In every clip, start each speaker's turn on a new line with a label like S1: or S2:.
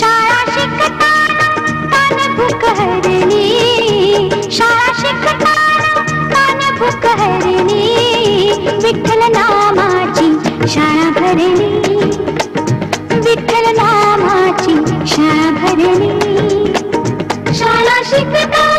S1: शाळा शिकताना कान भूक हरली शाळा शिकताना कान भूक हरली विठ्ठल नामाची शाळा भरली विठ्ठल नामाची शाळा भरली शाळा शिकताना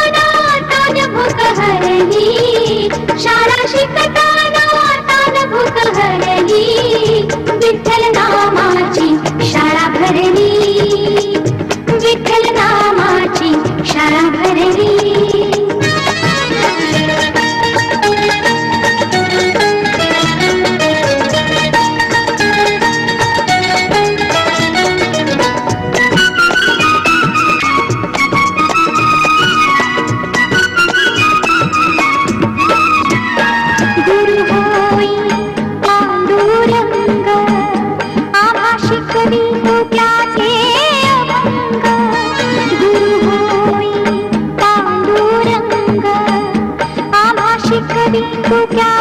S1: तो क्या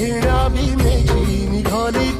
S2: ঘেরা বিমেঘি নিঘলিত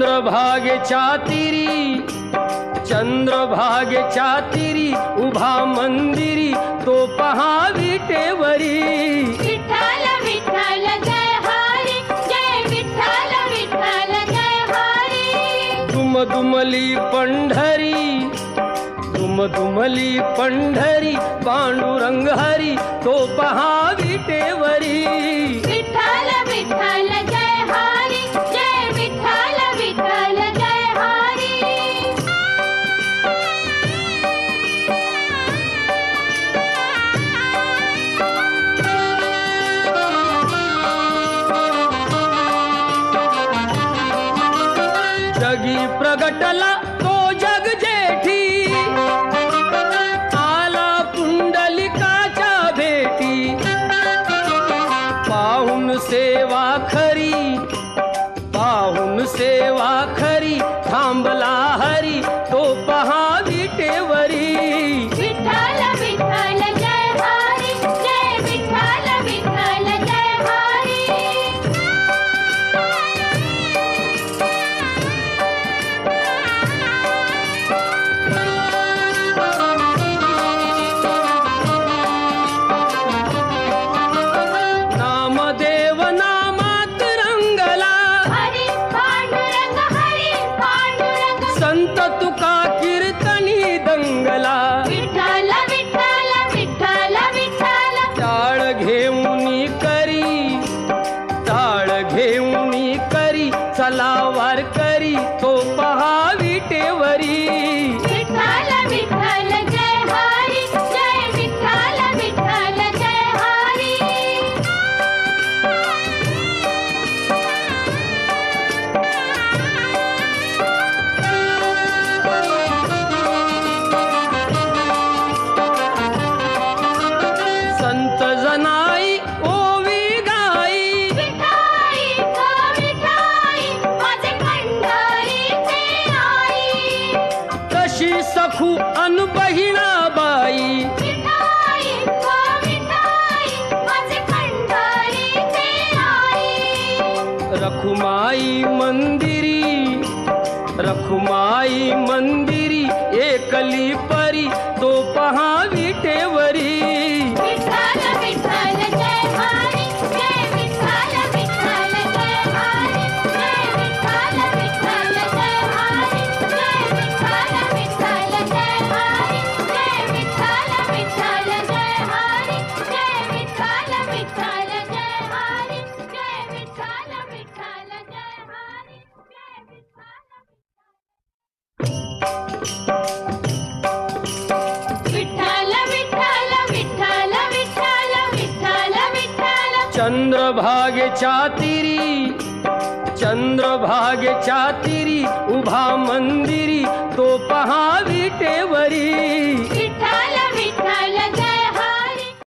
S3: चंद्रभागेच्या तिरी चंद्रभागेच्या तिरी उभा मंदिरी तो पहा विटेवरी
S1: विठ्ठल विठ्ठल जय हरी जय विठ्ठल विठ्ठल जय हरी।
S3: दुमदुमली पंढरी दुमदुमली पंढरी पांडुरंग हरी तो पहा विटेवरी Dalam. आई
S1: मंदिरी एकली परी तो पहा चंद्रभागेच्या तिरी चंद्रभागेच्या तिरी उभा मंदिरी तो पहा विटेवरी